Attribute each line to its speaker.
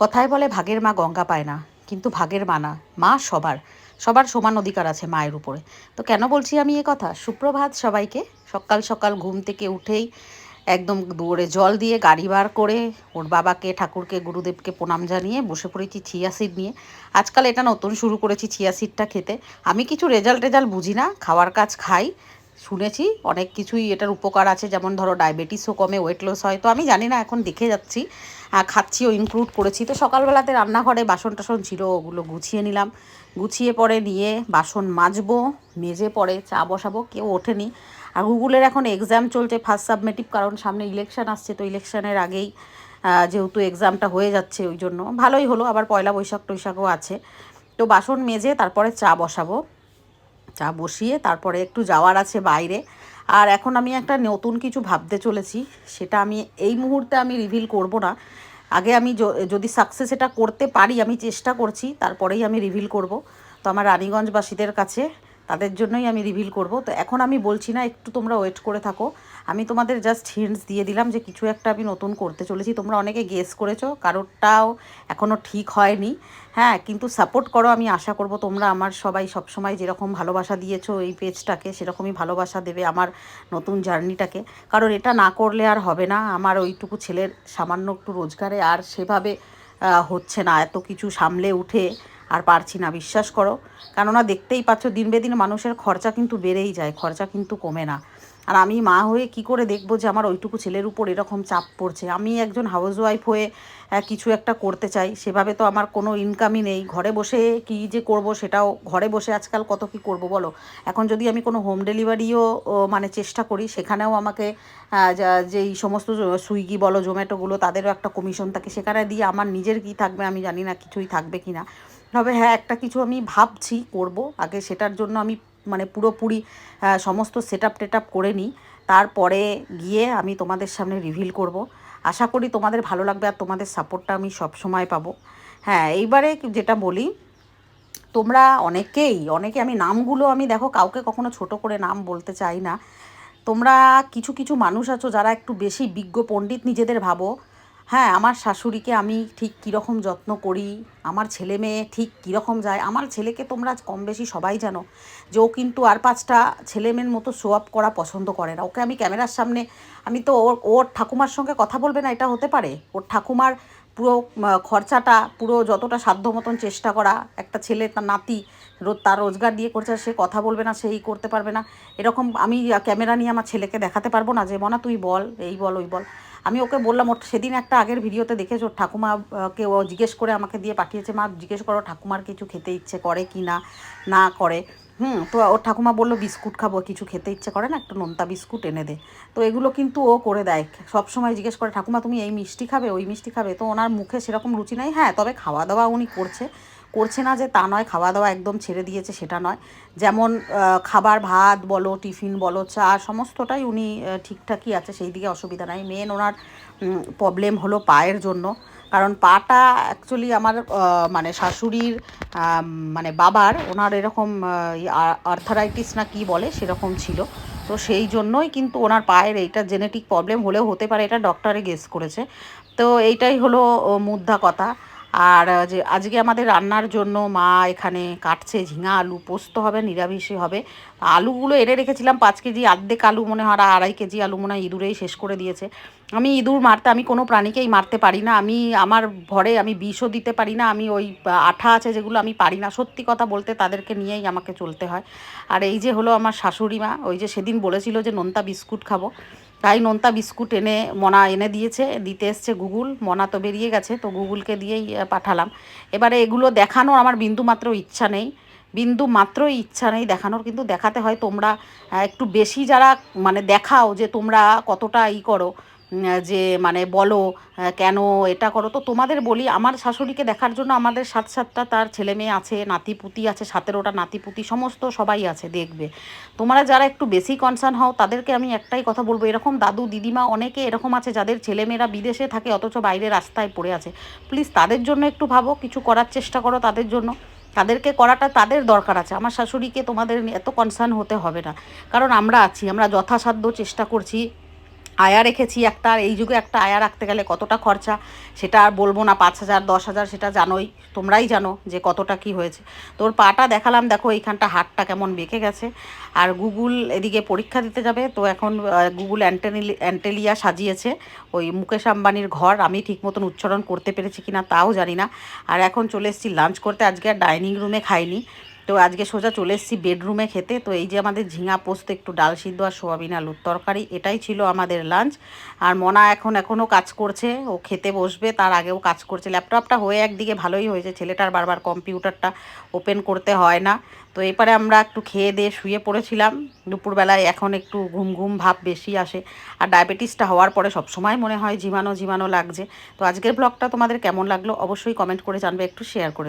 Speaker 1: কথায় বলে ভাগের মা গঙ্গা পায় না, কিন্তু ভাগের মা না মা সবার সবার সমান অধিকার আছে মায়ের উপরে। তো কেন বলছি আমি এ কথা? সুপ্রভাত সবাইকে, সকাল সকাল ঘুম থেকে উঠেই একদম দৌড়ে জল দিয়ে গাড়ি বার করে ওর বাবাকে, ঠাকুরকে, গুরুদেবকে প্রণাম জানিয়ে বসে পড়েছি চিয়া সিড নিয়ে। আজকাল এটা নতুন শুরু করেছি চিয়া সিডটা খেতে। আমি কিছু রেজাল্ট টেজাল্ট বুঝি না, খাওয়ার কাজ খাই শুনেছি, অনেক কিছুই এটার উপকার আছে, যেমন ধরো ডায়াবেটিসও কমে ওয়েট লস হয়, তো আমি জানি না, এখন দেখে যাচ্ছি। খাচ্ছিও ইনক্লুড করেছি, তো সকালবেলাতে রান্নাঘরে বাসন টাসন ছিল, ওগুলো গুছিয়ে নিলাম। গুছিয়ে পরে নিয়ে বাসন মাজবো, মেজে পরে চা বসাবো, কেউ ওঠেনি। আর গুগলের এখন এক্সাম চলছে ফার্স্ট সাবমেটিভ কারণ সামনে ইলেকশন আসছে, তো ইলেকশানের আগেই যেহেতু এক্সামটা হয়ে যাচ্ছে, ওই জন্য। ভালোই হলো, আবার পয়লা বৈশাখ টৈশাখও আছে। তো বাসন মেজে, তারপরে চা বসাবো। চা বসিয়ে তারপরে একটু যাওয়ার আছে বাইরে। আর এখন আমি একটা নতুন কিছু ভাবতে চলেছি, সেটা আমি এই মুহূর্তে আমি রিভিল করব না। আগে আমি যদি সাকসেস এটা করতে পারি, আমি চেষ্টা করছি, তারপরেই আমি রিভিল করব। তো আমার রানীগঞ্জবাসীদের কাছে তাদের জন্যই আমি রিভিল করব। তো এখন আমি বলছি না, একটু তোমরা ওয়েট করে থাকো। আমি তোমাদের জাস্ট হিন্টস দিয়ে দিলাম যে কিছু একটা আমি নতুন করতে চলেছি। তোমরা অনেকে গেস করেছ, কারোরটাও এখনও ঠিক হয়নি। হ্যাঁ কিন্তু সাপোর্ট করো আমি আশা করব। তোমরা আমার সবাই সবসময় যেরকম ভালোবাসা দিয়েছ এই পেজটাকে সেরকমই ভালোবাসা দেবে আমার নতুন জার্নিটাকে কারণ এটা না করলে আর হবে না। আমার ওইটুকু ছেলের সামান্য একটু রোজগারে আর সেভাবে হচ্ছে না। এত কিছু সামলে উঠে আর পারছি না, বিশ্বাস করো। কেননা দেখতেই পাচ্ছ দিন বেদিন মানুষের খরচা কিন্তু বেড়েই যায়, খরচা কিন্তু কমে না। আর আমি মা হয়ে কি করে দেখব যে আমার ওইটুকু ছেলের উপর এরকম চাপ পড়ছে? আমি একজন হাউস ওয়াইফ হয়ে কিছু একটা করতে চাই, সেভাবে তো আমার কোনো ইনকামই নেই। ঘরে বসে কি যে করব সেটাও, ঘরে বসে আজকাল কত কি করব বলো? এখন যদি আমি কোনো হোম ডেলিভারিও মানে চেষ্টা করি, সেখানেও আমাকে যেই সমস্ত সুইগি বলো, জোম্যাটোগুলো, তাদেরও একটা কমিশন থাকে। সেখানে দিয়ে আমার নিজের কি থাকবে আমি জানি না কিছুই থাকবে কি না তবে হ্যাঁ একটা কিছু আমি ভাবছি করব। আগে সেটার জন্য আমি মানে পুরোপুরি সমস্ত সেট আপ টেট আপ করে নিই। তারপরে গিয়ে আমি তোমাদের সামনে রিভিল করব। আশা করি তোমাদের ভালো লাগবে আর তোমাদের সাপোর্টটা আমি সব সময় পাবো। হ্যাঁ এইবারে যেটা বলি, তোমরা অনেকেই, অনেকে আমি নামগুলো আমি দেখো, কাউকে কখনো ছোট করে নাম বলতে চাই না। তোমরা কিছু কিছু মানুষ আছো যারা একটু বেশি বিজ্ঞ পণ্ডিত নিজেদের ভাবো। হ্যাঁ আমার শাশুড়িকে আমি ঠিক কীরকম যত্ন করি, আমার ছেলে মেয়ে ঠিক কীরকম যায়, আমার ছেলেকে তোমরা কম বেশি সবাই জানো যে ও কিন্তু আর পাঁচটা ছেলে মেয়ের মতো শো আপ করা পছন্দ করে না। ওকে আমি ক্যামেরার সামনে, আমি তো ওর ওর ঠাকুমার সঙ্গে কথা বলবে না, এটা হতে পারে। ওর ঠাকুমার পুরো খরচাটা, পুরো যতটা সাধ্য মতন চেষ্টা করা, একটা ছেলে, তার নাতি তার রোজগার দিয়ে করছে, সে কথা বলবে না সেই করতে পারবে না। এরকম আমি ক্যামেরা নিয়ে আমার ছেলেকে দেখাতে পারব না যে, মনা, তুই বল, এই বল, ওই বল। আমি ওকে বললাম, ওর সেদিন একটা আগের ভিডিওতে দেখেছ ওর ঠাকুমাকে ও জিজ্ঞেস করে আমাকে দিয়ে পাঠিয়েছে, মা জিজ্ঞেস করো ঠাকুমার কিছু খেতে ইচ্ছে করে কি না না করে। হুম, তো ওর ঠাকুমা বলল, বিস্কুট খাব, কিছু খেতে ইচ্ছে করে না, একটু নোনতা বিস্কুট এনে দে। তো এগুলো কিন্তু ও করে দেয়। সব সময় জিজ্ঞেস করে, ঠাকুমা, তুমি এই মিষ্টি খাবে, ওই মিষ্টি খাবে? তো ওনার মুখে সেরকম রুচি নাই। হ্যাঁ তবে খাওয়া দাওয়া উনি করছে। করছে না যে তা নয় খাওয়া দাওয়া একদম ছেড়ে দিয়েছে সেটা নয়। যেমন খাবার, ভাত বলো, টিফিন বলো, চা, সমস্তটাই উনি ঠিকঠাকই আছে, সেই দিকে অসুবিধা নাই। মেন ওনার প্রবলেম হলো পায়ের জন্য। কারণ পাটা অ্যাকচুয়ালি আমার মানে শাশুড়ির মানে বাবার, ওনার এরকম আর্থারাইটিস না কি বলে, সেরকম ছিল। তো সেই জন্যই কিন্তু ওনার পায়ের এইটা জেনেটিক প্রবলেম হলেও হতে পারে, এটা ডক্টরে গেস করেছে। তো এইটাই হলো মুদ্রা কথা। আর যে আজকে আমাদের রান্নার জন্য মা এখানে কাটছে ঝিঙা আলু, পোস্ত হবে, নিরামিষই হবে। আলুগুলো এনে রেখেছিলাম পাঁচ কেজি, আর্ধেক আলু মনে হয় আড়াই কেজি আলু মনে হয় ইঁদুরেই শেষ করে দিয়েছে। আমি ইঁদুর মারতে, আমি কোনো প্রাণীকেই মারতে পারি না। আমি, আমার ঘরে আমি বিষও দিতে পারি না। আমি ওই আঠা আছে যেগুলো আমি পারি না। সত্যি কথা বলতে তাদেরকে নিয়েই আমাকে চলতে হয়। আর এই যে হলো আমার শাশুড়ি মা, ওই যে সেদিন বলেছিল যে, নোনতা বিস্কুট খাব। তাই নোনতা বিস্কুট এনে, মনা এনে দিয়েছে, দিতে এসছে গুগল, মনা তো বেরিয়ে গেছে, তো গুগলকে দিয়েই পাঠালাম। এবারে এগুলো দেখানোর আমার বিন্দু মাত্র ইচ্ছা নেই। বিন্দু মাত্রই ইচ্ছা নেই দেখানোর, কিন্তু দেখাতে হয় তোমরা একটু বেশি যারা মানে দেখাও যে তোমরা কতটা ই করো যে মানে বলো কেন এটা করো? তো তোমাদের বলি, আমার শাশুড়িকে দেখার জন্য আমাদের সাত সাতটা তার ছেলে মেয়ে আছে নাতিপুতি আছে, সতেরোটা নাতিপুতি সমস্ত সবাই আছে, দেখবে। তোমরা যারা একটু বেশি কনসার্ন হও, তাদেরকে আমি একটাই কথা বলব, এরকম দাদু, দিদিমা অনেকে এরকম আছে, যাদের ছেলেমেয়েরা বিদেশে থাকে, অথচ বাইরে রাস্তায় পড়ে আছে। প্লিজ তাদের জন্য একটু ভাবো, কিছু করার চেষ্টা করো তাদের জন্য। তাদেরকে করাটা তাদের দরকার আছে। আমার শাশুড়িকে তোমাদের এত কনসার্ন হতে হবে না। কারণ আমরা আছি, আমরা যথাসাধ্য চেষ্টা করছি। আয়া রেখেছি একটা, আর এই যুগে একটা আয়া রাখতে গেলে কতটা খরচা সেটা আর বলব না, পাঁচ হাজার, দশ হাজার সেটা জানোই, তোমরাই জানো যে কতটা কি হয়েছে। তোর পাটা দেখালাম, দেখো এইখানটা হাতটা কেমন বেঁকে গেছে। আর গুগল এদিকে পরীক্ষা দিতে যাবে, তো এখন গুগল অ্যান্টেলি অ্যান্টেলিয়া সাজিয়েছে। ওই মুকেশ আম্বানির ঘর আমি ঠিক মতন উচ্চারণ করতে পেরেছি কিনা তাও জানি না। আর এখন চলে এসেছি লাঞ্চ করতে, আজকে আর ডাইনিং রুমে খাইনি। তো আজকে সোজা চলে এসেছি বেডরুমে খেতে। তো এই যে আমাদের ঝিঙা পোস্ত, একটু ডাল সিদ্ধ আর সোয়াবিন আলুর তরকারি, এটাই ছিল আমাদের লাঞ্চ আর মনা এখন, এখনও কাজ করছে, ও খেতে বসবে, তার আগেও কাজ করছে। ল্যাপটপটা হয়ে একদিকে ভালোই হয়েছে, ছেলেটার বারবার কম্পিউটারটা ওপেন করতে হয় না। তো এবারে আমরা একটু খেয়ে দিয়ে শুয়ে পড়েছিলাম। দুপুরবেলায় এখন একটু ঘুম ঘুম ভাব বেশি আসে। আর ডায়াবেটিসটা হওয়ার পরে সবসময় মনে হয়, ঝিমানো ঝিমানো লাগছে। তো আজকের ব্লগটা তোমাদের কেমন লাগল, অবশ্যই কমেন্ট করে জানবে, একটু শেয়ার করে